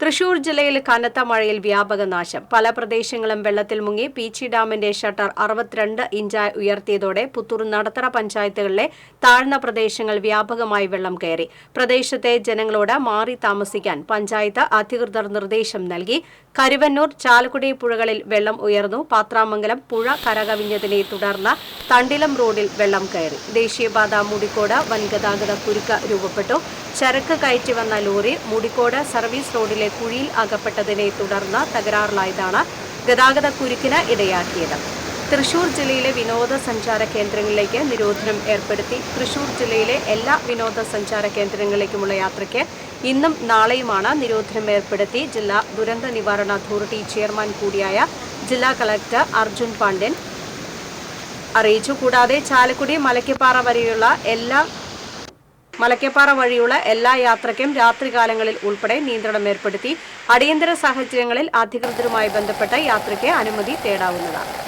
തൃശൂർ ജില്ലയിൽ കനത്ത മഴയിൽ വ്യാപക നാശം. പല പ്രദേശങ്ങളും വെള്ളത്തിൽ മുങ്ങി. പീച്ചി ഡാമിന്റെ ഷട്ടർ അറുപത്തിരണ്ട് ഇഞ്ചായി ഉയർത്തിയതോടെ പുത്തൂർ നടത്തറ പഞ്ചായത്തുകളിലെ താഴ്ന്ന പ്രദേശങ്ങൾ വ്യാപകമായി വെള്ളം കയറി. പ്രദേശത്തെ ജനങ്ങളോട് മാറി താമസിക്കാൻ പഞ്ചായത്ത് അധികൃതർ നിർദ്ദേശം നൽകി. കരുവന്നൂർ ചാലക്കുടി പുഴകളിൽ വെള്ളം ഉയർന്നു. പാത്രാമംഗലം പുഴ കരകവിഞ്ഞതിനെ തുടർന്ന് തണ്ടിലം റോഡിൽ വെള്ളം കയറി. ദേശീയപാത മുടിക്കോട് വൻഗതാഗത കുരുക്ക് രൂപപ്പെട്ടു. ചരക്ക് കയറ്റി വന്ന ലോറി മുടിക്കോട് സർവീസ് റോഡിലെ കുഴിയിൽ അകപ്പെട്ടതിനെ തുടർന്ന് തകരാറിലായതാണ് ഗതാഗത കുരുക്കിന് ഇടയാക്കിയത്. തൃശൂർ ജില്ലയിലെ വിനോദസഞ്ചാര കേന്ദ്രങ്ങളിലേക്ക് നിരോധനം ഏർപ്പെടുത്തി തൃശൂർ ജില്ലയിലെ എല്ലാ വിനോദസഞ്ചാര കേന്ദ്രങ്ങളിലേക്കുമുള്ള യാത്രയ്ക്ക് ഇന്നും നാളെയുമാണ് നിരോധനം ഏർപ്പെടുത്തി ജില്ലാ ദുരന്ത നിവാരണ അതോറിറ്റി ചെയർമാൻ കൂടിയായ ജില്ലാ കളക്ടർ അർജുൻ പാണ്ഡ്യൻ അറിയിച്ചു. കൂടാതെ ചാലക്കുടി മലയ്ക്കപ്പാറ വരെയുള്ള എല്ലാ മലക്കപ്പാറ വഴിയുള്ള എല്ലാ യാത്രയ്ക്കും രാത്രികാലങ്ങളിൽ ഉൾപ്പെടെ നിയന്ത്രണം ഏർപ്പെടുത്തി അടിയന്തര സാഹചര്യങ്ങളിൽ അധികൃതരുമായി ബന്ധപ്പെട്ട യാത്രയ്ക്ക് അനുമതി തേടാവുന്നതാണ്.